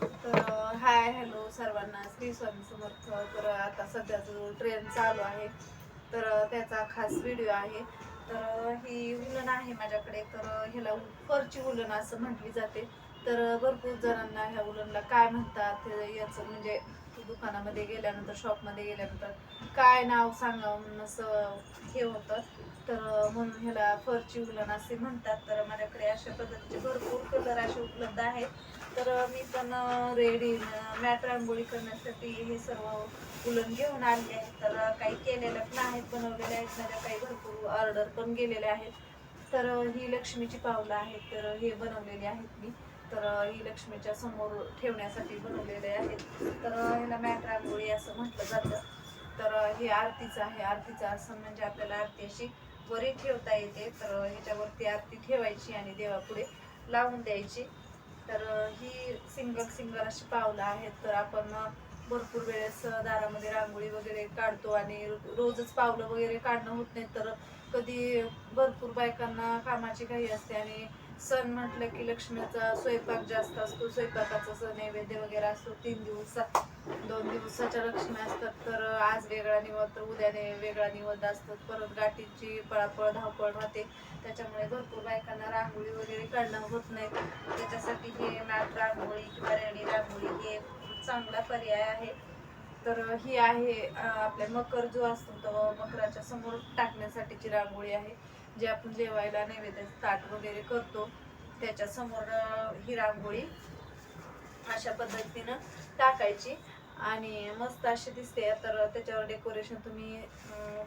तर hi hello सर्वांना श्री स्वामी समर्थ. तर आता सध्या जो ट्रेन चालू आहे तर त्याचा खास व्हिडिओ आहे. तर ही उलन आहे माझ्याकडे. तर ह्याला फरची उलन असं म्हटली जाते. तर भरपूर जणांना ह्या उलनला काय म्हणतात हे याचं म्हणजे दुकानामध्ये गेल्यानंतर शॉपमध्ये गेल्यानंतर काय नाव सांगावं म्हणून असं हे होतं. तर म्हणून ह्याला फरची उलन असे म्हणतात. तर माझ्याकडे अशा पद्धतीचे भरपूर कलर असे उपलब्ध आहेत. तर मी पण रेडी मॅट रांगोळी करण्यासाठी हे सर्व उलन घेऊन आले आहे तर काही केलेल्या पण आहेत बनवलेल्या आहेत. माझ्या काही भरपूर ऑर्डर पण गेलेल्या आहेत. तर ही लक्ष्मीची पावलं आहेत. तर हे बनवलेली आहेत मी. तर ही लक्ष्मीच्या समोर ठेवण्यासाठी बनवलेले आहेत. तर ह्याला मॅट रांगोळी असं म्हटलं जातं. तर हे आरतीचं आहे. आरतीचं आसन म्हणजे आपल्याला आरती अशी वरी ठेवता येते. तर ह्याच्यावरती आरती ठेवायची आणि देवापुढे लावून द्यायची. तर ही सिंगल सिंगल अशी पावलं आहेत. तर आपण भरपूर वेळेस दारामध्ये रांगोळी वगैरे काढतो आणि रोजच पावलं वगैरे काढणं होत नाही. तर कधी भरपूर बायकांना कामाची काही असते आणि सण म्हटलं की लक्ष्मीचा स्वयंपाक जास्त असतो स्वयंपाकाचा सण नैवेद्य वगैरे असतो तीन दिवसात दोन दिवसाच्या लक्ष्मी असतात. तर आज वेगळा निवड तर उद्याने वेगळा निवड असतो परत गाठीची पळापळ धावपळ राहते. त्याच्यामुळे भरपूर बायकांना रांगोळी वगैरे काढणं होत नाही. त्याच्यासाठी हे मॅट रांगोळी किंवा रेडी रांगोळी हे चांगला पर्याय आहे. तर ही आहे आपल्या मकर जो असतो तो मकराच्या समोर टाकण्यासाठीची रांगोळी आहे. जे आपण जेवायला नैवेद्य ताट वगैरे करतो त्याच्यासमोर ही रांगोळी अशा पद्धतीनं टाकायची. आणि मस्त अशी दिसते. तर त्याच्यावर डेकोरेशन तुम्ही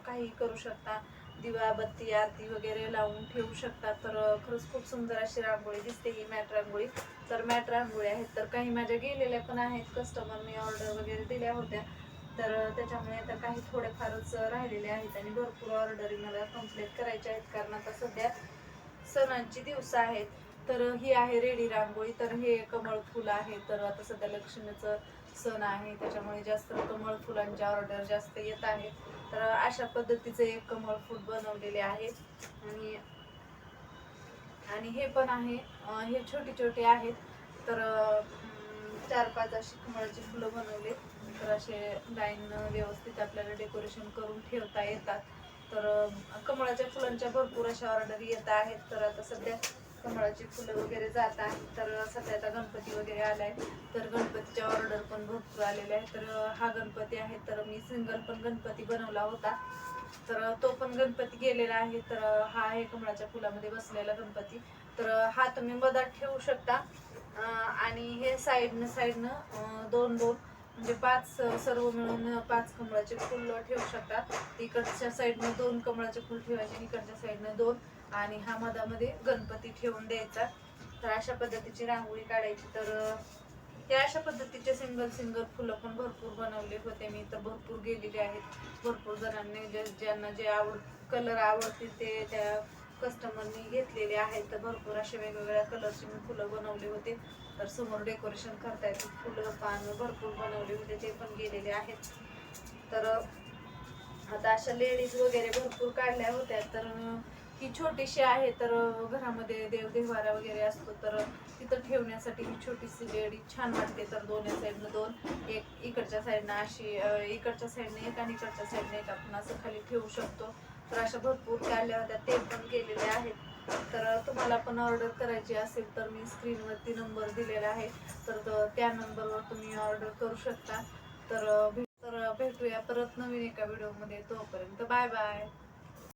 काही करू शकता. दिवा बत्ती आरती वगैरे लावून ठेवू शकता. तर खरंच खूप सुंदर अशी रांगोळी दिसते ही मॅट रांगोळी. तर मॅट रांगोळी आहेत. तर काही माझ्या गेलेल्या पण आहेत. कस्टमरने ऑर्डर वगैरे दिल्या होत्या. तर त्याच्यामुळे आता काही थोडेफारच राहिलेले आहेत आणि भरपूर ऑर्डरी मला कंप्लीट करायच्या आहेत. कारण आता सध्या सणांची दिवस आहेत. तर ही आहे रेडी रांगोळी. तर हे कमळ फुल आहे. तर आता सध्या लक्ष्मीचं सण आहे. त्याच्यामुळे जास्त कमळ फुलांच्या ऑर्डर जास्त येत आहे. तर अशा पद्धतीचे एक कमळ फूल बनवलेले आहे. आणि आणि हे पण आहे. हे छोटे छोटे आहेत. तर चार पाच अशी कमळाची फुलं बनवले तर असे लाईन व्यवस्थित आपल्याला डेकोरेशन करून ठेवता येतात. तर कमळाच्या फुलांच्या भरपूर अशा ऑर्डर येत आहेत. तर आता सध्या कमळाची फुलं वगैरे जात आहेत. तर सध्या आता गणपती वगैरे आलाय. तर गणपतीच्या ऑर्डर पण भरपूर आलेल्या आहेत. तर हा गणपती आहे. तर मी सिंगल पण गणपती बनवला होता. तर तो पण गणपती गेलेला आहे. तर हा आहे कमळाच्या फुलामध्ये बसलेला गणपती. तर हा तुम्ही मधात ठेवू शकता. आणि हे साईडनं साईडनं दोन दोन म्हणजे पाच सर्व मिळून पाच कमळाचे फुल ठेवू शकतात इकडच्या साईडनं दोन कमळाचे फुल ठेवायचे इकडच्या साईडनं दोन. आणि हा मधामध्ये गणपती ठेवून द्यायचा. तर अशा पद्धतीची रांगोळी काढायची. तर त्या हे अशा पद्धतीचे सिंगल सिंगल फुलं पण भरपूर बनवले होते. मी तर भरपूर गेलेले आहेत. भरपूर जणांनी ज्यांना जे आवड कलर आवडतील ते त्या कस्टमरनी घेतलेले आहेत तर भरपूर असे वेगवेगळ्या कलरचे मी फुलं बनवले होते. तर समोर डेकोरेशन करता येते फुलं पान भरपूर बनवले होते ते पण गेलेले आहेत. तर आता अशा लेडीज वगैरे भरपूर काढल्या होत्या तर ही छोटीशी आहे तर घरामध्ये देवदेवारा वगैरे असतो तर तिथं ठेवण्यासाठी ही छोटीशी लेडी छान वाटते तर दोन्ही साईडनं दोन एक इकडच्या साईडनं अशी इकडच्या साईडनं एक आणि इकडच्या साईडनं एक आपण असं खाली ठेवू शकतो. तर अशा भरपूर आल्या होत्या ते पण गेलेले आहेत. तर तुम्हाला पण ऑर्डर करायची असेल तर मी स्क्रीनवरती नंबर दिलेला आहे. तर त्या नंबरवर तुम्ही ऑर्डर करू शकता. तर तर भेटूया परत नवीन एका व्हिडिओमध्ये तोपर्यंत बाय बाय